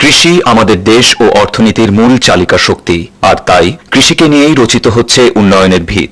কৃষি আমাদের দেশ ও অর্থনীতির মূল চালিকা শক্তি, আর তাই কৃষিকে নিয়েই রচিত হচ্ছে উন্নয়নের ভিত।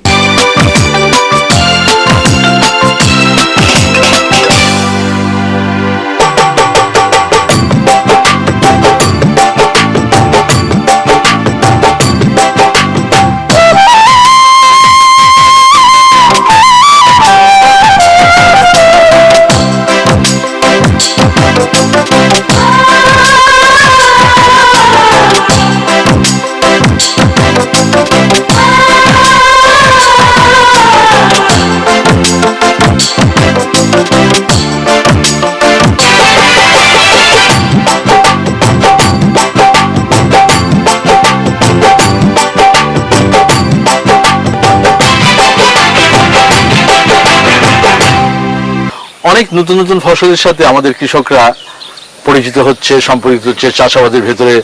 অনেক নতুন নতুন ফসলের সাথে আমাদের কৃষকরা পরিচিত হচ্ছে, সম্পর্কিত হচ্ছে, চাষাবাদের ভেতরে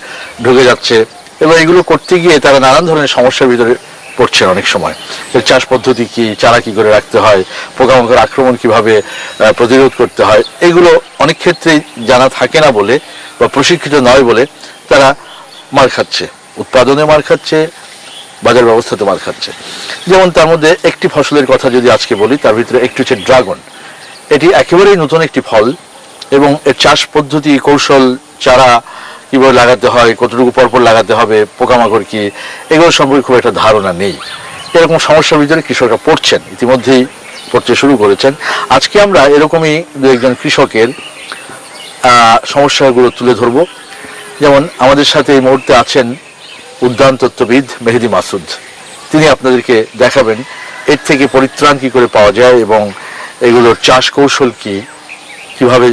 ঢুকে যাচ্ছে এবং এগুলো করতে গিয়ে তারা নানান ধরনের সমস্যার ভিতরে পড়ছে অনেক সময়। এর চাষ পদ্ধতি কি, চারা কি করে রাখতে হয়, পোকামাকড় আক্রমণ কীভাবে প্রতিরোধ করতে হয়, এগুলো অনেক ক্ষেত্রেই জানা থাকে না বলে বা প্রশিক্ষিত নয় বলে তারা মার খাচ্ছে। উৎপাদনে মার খাচ্ছে, বাজার ব্যবস্থাতে মার খাচ্ছে। যেমন তার মধ্যে একটি ফসলের কথা যদি আজকে বলি, তার ভিতরে একটি হচ্ছে ড্রাগন। এটি একেবারেই নতুন একটি ফল এবং এর চাষ পদ্ধতি, কৌশল, চারা কীভাবে লাগাতে হয়, কতটুকু পরপর লাগাতে হবে, পোকামাকড় কী, এগুলো সম্পর্কে খুব একটা ধারণা নেই। এরকম সমস্যার ভিতরে কৃষকরা পড়ছেন, ইতিমধ্যেই পড়তে শুরু করেছেন। আজকে আমরা এরকমই দু একজন কৃষকের সমস্যাগুলো তুলে ধরব। যেমন আমাদের সাথে এই মুহূর্তে আছেন উদ্যান তত্ত্ববিদ মেহেদি মাসুদ। তিনি আপনাদেরকে দেখাবেন, এর থেকে পরিত্রাণ কী করে পাওয়া যায় এবং এগুলোর চাষ কৌশল কি? কীভাবে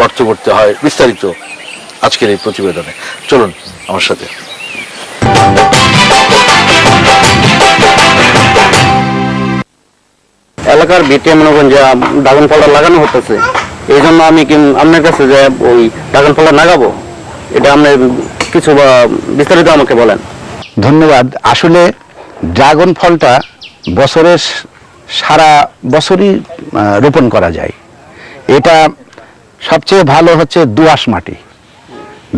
গর্ত করতে হয়? বিস্তারিত আজকের এই প্রতিবেদনে। চলুন আমার সাথে। এলাকার ভিটে মনে করেন যে ড্রাগন ফলটা লাগানো হতেছে এই জন্য আমি আপনার কাছে যে ওই ড্রাগন ফলটা লাগাবো এটা আপনি কিছু বা বিস্তারিত আমাকে বলেন। ধন্যবাদ। আসলে ড্রাগন ফলটা বছরের সারা বছরই রোপণ করা যায়। এটা সবচেয়ে ভালো হচ্ছে দোআঁশ মাটি।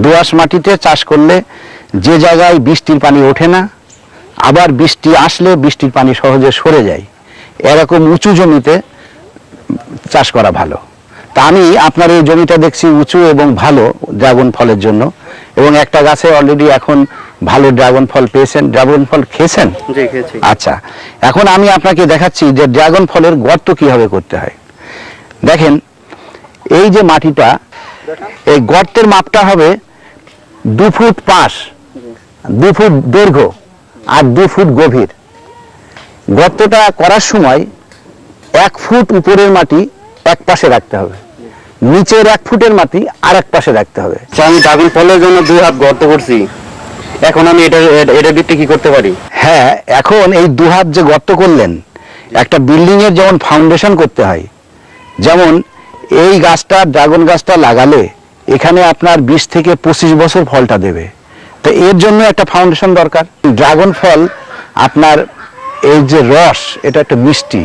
দোআঁশ মাটিতে চাষ করলে যে জায়গায় বৃষ্টির পানি ওঠে না, আবার বৃষ্টি আসলে বৃষ্টির পানি সহজে সরে যায়। এরকম উঁচু জমিতে চাষ করা ভালো। তা আমি আপনার এই জমিটা দেখছি উঁচু এবং ভালো ড্রাগন ফলের জন্য। এবং একটা গাছে অলরেডি এখন ভালো ড্রাগন ফল পেয়েছেন ড্রাগন ফল খেয়েছেন? আচ্ছা এখন আমি আপনাকে দেখাচ্ছি যে ড্রাগন ফলের গর্ত কীভাবে করতে হয়। দেখেন এই যে মাটিটা এই গর্তের মাপটা হবে দু ফুট পাশ দু ফুট দৈর্ঘ্য আর দু ফুট গভীর। গর্তটা করার সময় এক ফুট উপরের মাটি এক পাশে রাখতে হবে। নিচের এক ফুটের মাটি আর এক পাশে রাখতে হবে। আচ্ছা, আমি ড্রাগন ফলের জন্য দুই হাত গর্ত করছি। এখন আমি এটা এটা ভিত্তি কি করতে পারি? হ্যাঁ এখন এই দুহাত যে গর্ত করলেন, একটা বিল্ডিং এর যেমন ফাউন্ডেশন করতে হয়, যেমন এই গাছটা ড্রাগন গাছটা লাগালে এখানে আপনার বিশ থেকে পঁচিশ বছর ফলটা দেবে। তো এর জন্য একটা ফাউন্ডেশন দরকার। ড্রাগন ফল আপনার এই যে রস, এটা একটা মিষ্টি,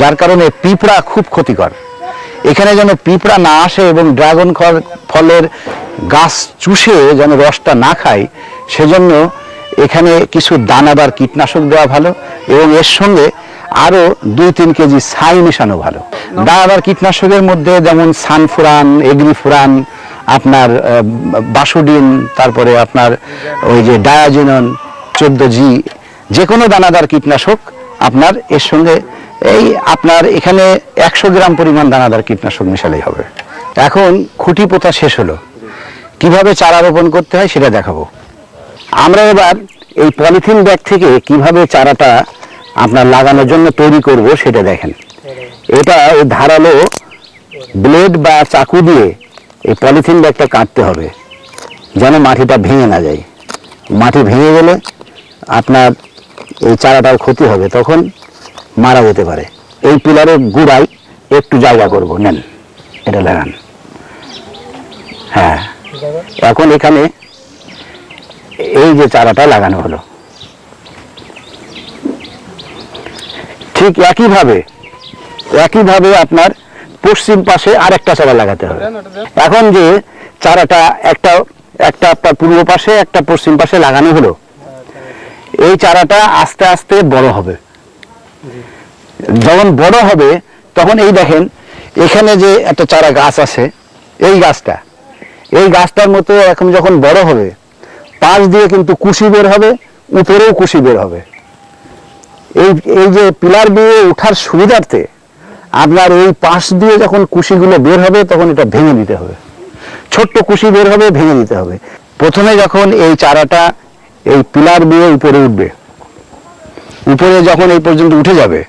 যার কারণে পিঁপড়া খুব ক্ষতিকর। এখানে যেন পিঁপড়া না আসে এবং ড্রাগন ফল- ফলের গাছ চুষে যেন রসটা না খায়, সেজন্য এখানে কিছু দানাদার কীটনাশক দেওয়া ভালো এবং এর সঙ্গে আরও দুই তিন কেজি ছাই মেশানো ভালো। দানাদার কীটনাশকের মধ্যে যেমন সানফুরান এগ্রিফুরান আপনার বাসুডিন, তারপরে আপনার ওই যে ডায়াজিনন, চোদ্দ জি যে কোনো দানাদার কীটনাশক আপনার এর সঙ্গে এই আপনার এখানে একশো গ্রাম পরিমাণ দানাদার কীটনাশক মেশালেই হবে। এখন খুঁটি পোতা শেষ হলো। কীভাবে চারা রোপণ করতে হয় সেটা দেখাবো। আমরা এবার এই পলিথিন ব্যাগ থেকে কীভাবে চারাটা আপনার লাগানোর জন্য তৈরি করব সেটা দেখেন। এটা এই ধারালো ব্লেড বা চাকু দিয়ে এই পলিথিন ব্যাগটা কাটতে হবে, যেন মাটিটা ভেঙে না যায়। মাটি ভেঙে গেলে আপনার এই চারাটার ক্ষতি হবে। তখন মারা যেতে পারে। এই পিলারের গুড়ায় একটু জায়গা করব, নেন। এটা লাগান। হ্যাঁ। এখন এখানে এই যে চারাটা লাগানো হলো। ঠিক একইভাবে একইভাবে আপনার পশ্চিম পাশে আরেকটা চারা লাগাতে হবে। এখন যে চারাটা একটা একটা আপনার পূর্ব পাশে, একটা পশ্চিম পাশে লাগানো হলো, এই চারাটা আস্তে আস্তে বড় হবে। যখন বড় হবে, তখন এই দেখেন, এখানে যে একটা চারা গাছ আছে, এই গাছটা, এই গাছটার মতো এখন যখন বড় হবে, পাশ দিয়ে কিন্তু কুশি বের হবে, উপরেও কুশি বের হবে। এই এই যে পিলার দিয়ে ওঠার সুবিধার্থে আপনার এই পাশ দিয়ে যখন কুশিগুলো বের হবে, তখন এটা ভেঙে দিতে হবে। ছোট্ট কুশি বের হবে, ভেঙে দিতে হবে। প্রথমে যখন এই চারাটা এই পিলার দিয়ে উপরে উঠবে উপরে যখন এই পর্যন্ত উঠে যাবে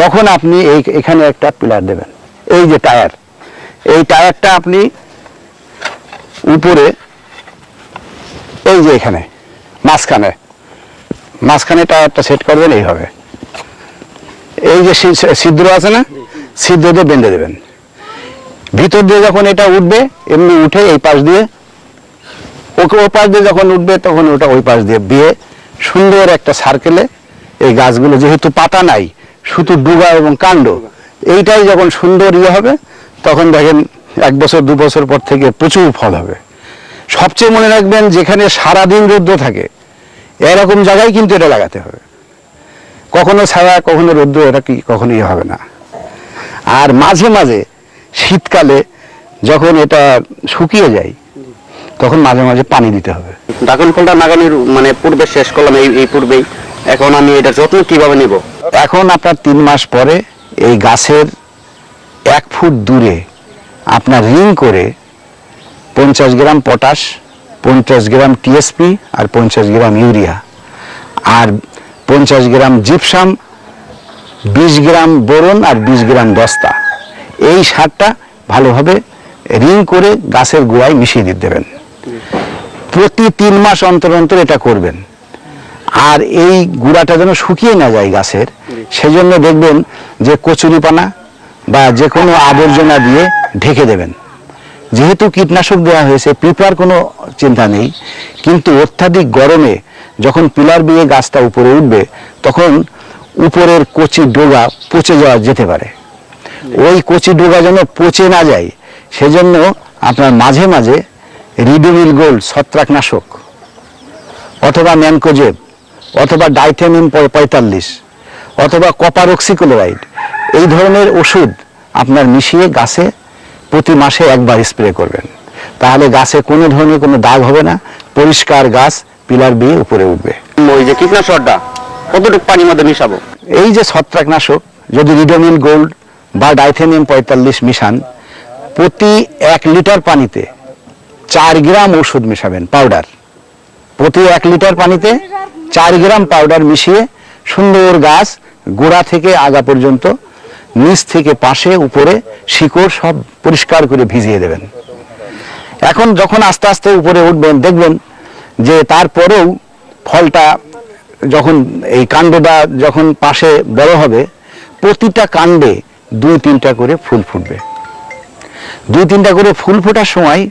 তখন আপনি এই এখানে একটা পিলার দেবেন। এই যে টায়ার এই টায়ারটা আপনি উপরে এই যে এখানে মাঝখানে মাঝখানে টায়ারটা সেট করবেন এইভাবে এই যে ছিদ্র আছে না ছিদ্র দিয়ে বেঁধে দেবেন। ভিতর দিয়ে যখন এটা উঠবে এমনি উঠে এই পাশ দিয়ে ওকে ও পাশ দিয়ে যখন উঠবে তখন ওটা ওই পাশ দিয়ে বিয়ে। সুন্দর একটা সার্কেলে এই গাছগুলো যেহেতু পাতা নাই, শুধু ডুগা এবং কাণ্ড, এইটাই যখন সুন্দর ইয়ে হবে, তখন দেখেন এক বছর, দু বছর পর থেকে প্রচুর ফল হবে। সবচেয়ে মনে রাখবেন, যেখানে সারাদিন রৌদ্র থাকে, এরকম জায়গায় কিন্তু এটা লাগাতে হবে। কখনো ছায়া, কখনো রৌদ্র, এটা কি কখনো ইয়ে হবে না। আর মাঝে মাঝে, শীতকালে যখন এটা শুকিয়ে যায়, তখন মাঝে মাঝে পানি দিতে হবে। ড্রাগন ফলটা লাগানোর মানে পূর্বে শেষ করলাম এই এই পূর্বেই এখন আমি এটা যত্ন কীভাবে নিব? এখন আপনার তিন মাস পরে এই গাছের এক ফুট দূরে আপনার রিং করে পঞ্চাশ গ্রাম পটাশ, পঞ্চাশ গ্রাম টিএসপি আর পঞ্চাশ গ্রাম ইউরিয়া। আর পঞ্চাশ গ্রাম জিপসাম, বিশ গ্রাম বোরন আর বিশ গ্রাম দস্তা এই সারটা ভালোভাবে রিং করে গাছের গোড়ায় মিশিয়ে দিতে দেবেন। প্রতি তিন মাস অন্তর অন্তর এটা করবেন। আর এই গুঁড়াটা যেন শুকিয়ে না যায় গাছের, সেজন্য দেখবেন যে কচুরিপানা বা যে কোনো আবর্জনা দিয়ে ঢেকে দেবেন। যেহেতু কীটনাশক দেওয়া হয়েছে, পিঁপড়ার কোনো চিন্তা নেই, কিন্তু অত্যাধিক গরমে যখন পিলার দিয়ে গাছটা উপরে উঠবে, তখন উপরের কচি ডোগা পচে যাওয়া যেতে পারে। ওই কচি ডোগা যেন পচে না যায়, সেজন্য আপনার মাঝে মাঝে রিডিমিল গোল্ড ছত্রাকনাশক অথবা ম্যানকোজেব অথবা ডাইথেনিম পঁয়তাল্লিশ অথবা কপার অক্সিক্লোরাইড এই ধরনের ওষুধ আপনার মিশিয়ে গাছে প্রতি মাসে একবার স্প্রে করবেন। তাহলে গাছে কোনো ধরনের কোনো দাগ হবে না পরিষ্কার গাছ পিলার দিয়ে উপরে উঠবে। ওই যে কীটনাশকটা কতটুকু পানির মধ্যে মিশাবো? এই যে ছত্রাকনাশক যদি রিডোমিল গোল্ড বা ডাইথেনিয়াম পঁয়তাল্লিশ মিশান প্রতি এক লিটার পানিতে চার গ্রাম ওষুধ মেশাবেন পাউডার। প্রতি এক লিটার পানিতে চার গ্রাম পাউডার মিশিয়ে সুন্দর গাছ গোড়া থেকে আগা পর্যন্ত, নিচ থেকে পাশে, উপরে শিকড় সব পরিষ্কার করে ভিজিয়ে দেবেন। এখন যখন আস্তে আস্তে উপরে উঠবেন, দেখবেন যে তারপরেও ফলটা যখন এই কাণ্ডটা যখন পাশে বড় হবে, প্রতিটা কাণ্ডে দুই তিনটা করে ফুল ফুটবে। দুই তিনটা করে ফুল ফোটার সময়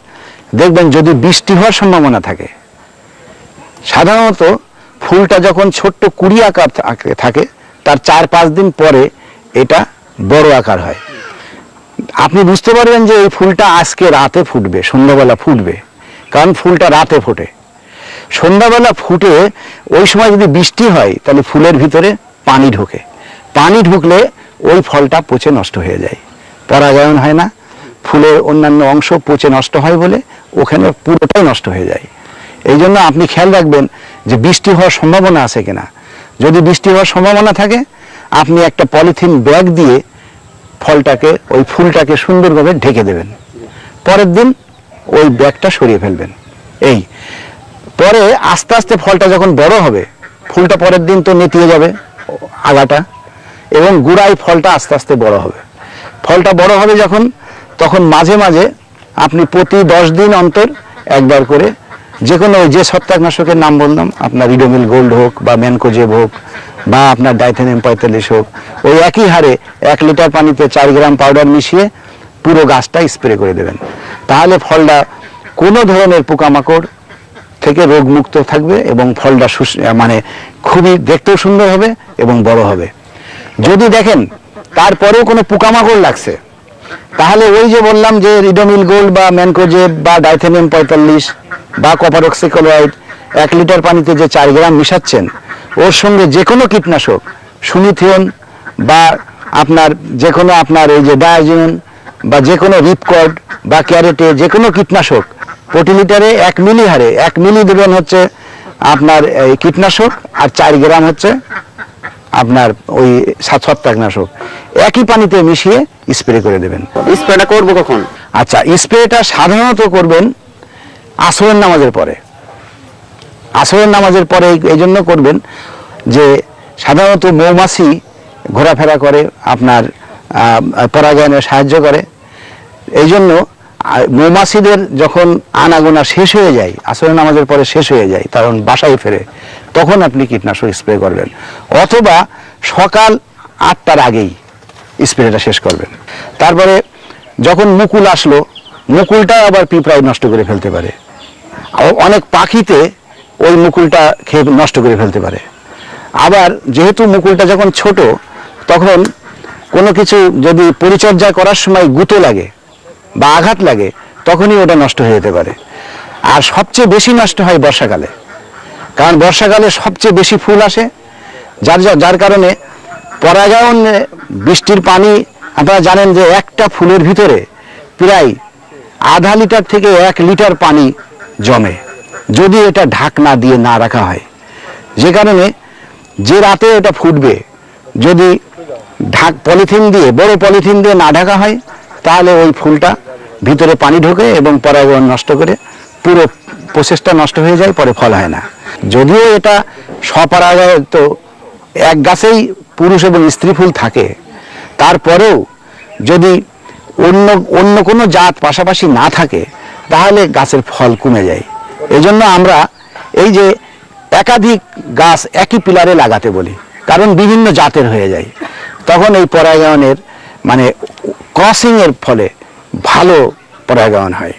দেখবেন যদি বৃষ্টি হওয়ার সম্ভাবনা থাকে, সাধারণত ফুলটা যখন ছোট্ট কুড়ি আকার থাকে- তার চার পাঁচ দিন পরে এটা বড় আকার হয়। আপনি বুঝতে পারবেন যে এই ফুলটা আজকে রাতে ফুটবে, সন্ধ্যাবেলা ফুটবে, কারণ ফুলটা রাতে ফোটে। সন্ধ্যাবেলা ফুটে, ওই সময় যদি বৃষ্টি হয়, তাহলে ফুলের ভিতরে পানি ঢোকে। পানি ঢুকলে ওই ফলটা পচে নষ্ট হয়ে যায়। পরাগায়ন হয় না, ফুলের অন্যান্য অংশ পচে নষ্ট হয় বলে ওখানে পুরোটাই নষ্ট হয়ে যায়। এই জন্য আপনি খেয়াল রাখবেন যে বৃষ্টি হওয়ার সম্ভাবনা আছে কিনা। যদি বৃষ্টি হওয়ার সম্ভাবনা থাকে, আপনি একটা পলিথিন ব্যাগ দিয়ে ফলটাকে, ওই ফুলটাকে সুন্দরভাবে ঢেকে দেবেন। পরের দিন ওই ব্যাগটা সরিয়ে ফেলবেন। এই। পরে আস্তে আস্তে ফলটা যখন বড় হবে, ফুলটা পরের দিন তো নেতিয়ে যাবে আগাটা, এবং গুড়াই ফলটা আস্তে আস্তে বড় হবে। ফলটা বড় হবে যখন, তখন মাঝে মাঝে আপনি প্রতি দশ দিন অন্তর একবার করে যে কোনো যে ছত্রাকনাশকের নাম বললাম, আপনার রিডোমিল গোল্ড হোক বা ম্যানকোজেব হোক বা আপনার ডাইথেনিয়াম পঁয়তাল্লিশ হোক, ওই একই হারে এক লিটার পানিতে চার গ্রাম পাউডার মিশিয়ে পুরো গাছটা স্প্রে করে দেবেন। তাহলে ফলটা কোনো ধরনের পোকামাকড় থেকে রোগমুক্ত থাকবে এবং ফলটা মানে খুবই দেখতেও সুন্দর হবে এবং বড় হবে। যদি দেখেন তারপরেও কোনো পোকামাকড় লাগছে, তাহলে ওই যে বললাম যে রিডোমিল গোল্ড বা ম্যানকোজেব বা ডাইথেনিয়াম পঁয়তাল্লিশ বা কপার অক্সিক্লোরাইড এক লিটার পানিতে যে চার গ্রাম মিশাচ্ছেন ওর সঙ্গে যে কোনো কীটনাশক সুনিথিয়ন বা আপনার যে কোনো আপনার এই যে ডায়াজিন বা যে কোনো রিপকর্ড বা ক্যারেটে যে কোনো কীটনাশক প্রতি লিটারে এক মিলি হারে এক মিলি দেবেন হচ্ছে আপনার এই কীটনাশক আর চার গ্রাম হচ্ছে আপনার ওই সাত ছত্রাকনাশক একই পানিতে মিশিয়ে স্প্রে করে দেবেন। স্প্রেটা করব কখন? আচ্ছা স্প্রেটা সাধারণত করবেন আসরের নামাজের পরে। আসরের নামাজের পরে এই- জন্য করবেন যে সাধারণত মৌমাছি ঘোরাফেরা করে, আপনার পরাগায়নে সাহায্য করে। এই জন্য মৌমাছিদের যখন আনাগোনা শেষ হয়ে যায়, আসরের নামাজের পরে শেষ হয়ে যায়, কারণ বাসায় ফেরে, তখন আপনি কীটনাশক স্প্রে করবেন। অথবা সকাল আটটার আগেই স্প্রেটা শেষ করবেন। তারপরে যখন মুকুল আসলো, মুকুলটা আবার পিঁপড়ায় নষ্ট করে ফেলতে পারে। অনেক পাখিতে ওই মুকুলটা খেয়ে নষ্ট করে ফেলতে পারে। আবার যেহেতু মুকুলটা যখন ছোট, তখন কোনো কিছু যদি পরিচর্যা করার সময় গুঁতো লাগে বা আঘাত লাগে, তখনই ওটা নষ্ট হয়ে যেতে পারে। আর সবচেয়ে বেশি নষ্ট হয় বর্ষাকালে। কারণ বর্ষাকালে সবচেয়ে বেশি ফুল আসে, যার যার কারণে পরাগায়ন বৃষ্টির পানি, আপনারা জানেন যে একটা ফুলের ভিতরে প্রায় আধা লিটার থেকে এক লিটার পানি জমে। যদি এটা ঢাকনা দিয়ে না রাখা হয়, যে কারণে যে রাতে এটা ফুটবে, যদি ঢাক পলিথিন দিয়ে, বড় পলিথিন দিয়ে না ঢাকা হয়, তাহলে ওই ফুলটা ভিতরে পানি ঢোকে এবং পরাগায়ন নষ্ট করে পুরো প্রসেসটা নষ্ট হয়ে যায়, পরে ফল হয় না। যদিও এটা স্বপরাগায়িত এক গাছেই পুরুষ এবং স্ত্রী ফুল থাকে, তারপরেও যদি অন্য অন্য কোনো জাত পাশাপাশি না থাকে তাহলে গাছের ফল কমে যায়। এজন্য আমরা এই যে একাধিক গাছ একই পিলারে লাগাতে বলি, কারণ বিভিন্ন জাতের হয়ে যায়। তখন এই পরাগায়নের মানে ক্রসিং এর ফলে ভালো পরাগায়ন হয়।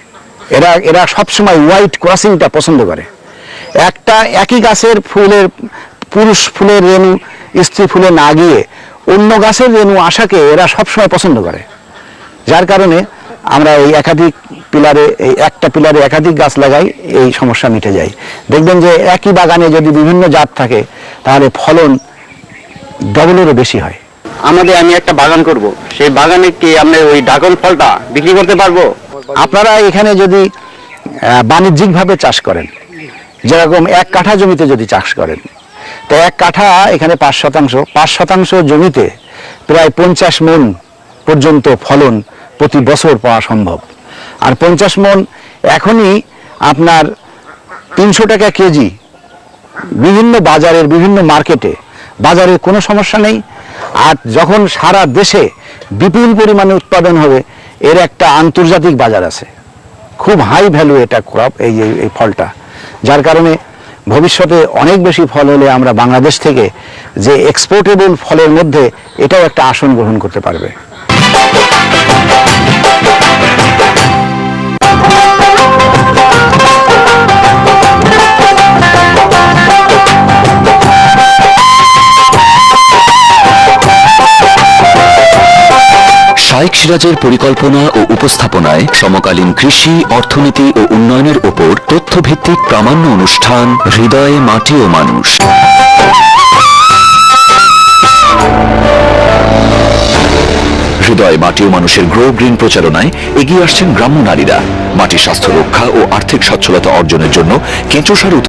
এরা এরা সবসময় হোয়াইট ক্রসিংটা পছন্দ করে। একটা একই গাছের ফুলের, পুরুষ ফুলের রেণু, স্ত্রী ফুলে না গিয়ে অন্য গাছের রেণু আশাকে এরা সবসময় পছন্দ করে। যার কারণে আমরা এই একাধিক পিলারে এই একটা পিলারে একাধিক গাছ লাগাই এই সমস্যা মিটে যায়। দেখবেন যে একই বাগানে যদি বিভিন্ন জাত থাকে তাহলে ফলন ডবলেরও বেশি হয়। আমাদের আমি একটা বাগান করব। সেই বাগানে কি আমরা ওই ড্রাগন ফলটা বিক্রি করতে পারব? আপনারা এখানে যদি বাণিজ্যিকভাবে চাষ করেন যেরকম এক কাঠা জমিতে যদি চাষ করেন তো এক কাঠা এখানে পাঁচ শতাংশ পাঁচ শতাংশ জমিতে প্রায় পঞ্চাশ মন পর্যন্ত ফলন প্রতি বছর পাওয়া সম্ভব। আর পঞ্চাশ মন এখনই আপনার তিনশো টাকা কেজি বিভিন্ন বাজারের, বিভিন্ন মার্কেটে। বাজারের কোনো সমস্যা নেই। আর যখন সারা দেশে বিপুল পরিমাণে উৎপাদন হবে, এর একটা আন্তর্জাতিক বাজার আছে। খুব হাই ভ্যালু এটা ক্রপ এই এই ফলটা। যার কারণে ভবিষ্যতে অনেক বেশি ফল হলে আমরা বাংলাদেশ থেকে যে এক্সপোর্টেবল ফলের মধ্যে এটাও একটা আসন গ্রহণ করতে পারবে। শাইখ সিরাজের পরিকল্পনা ও উপস্থাপনায় সমকালীন কৃষি, অর্থনীতি ও উন্নয়নের ওপর তথ্যভিত্তিক প্রামাণ্য অনুষ্ঠান হৃদয়ে মাটি ও মানুষ। হৃদয় মাটি ও মানুষের গ্রো গ্রিন প্রচারণায় এগিয়ে আসছেন গ্রাম্য নারীরা। মাটির স্বাস্থ্য রক্ষা ও আর্থিক সচ্ছলতা অর্জনের জন্য কেঁচো সার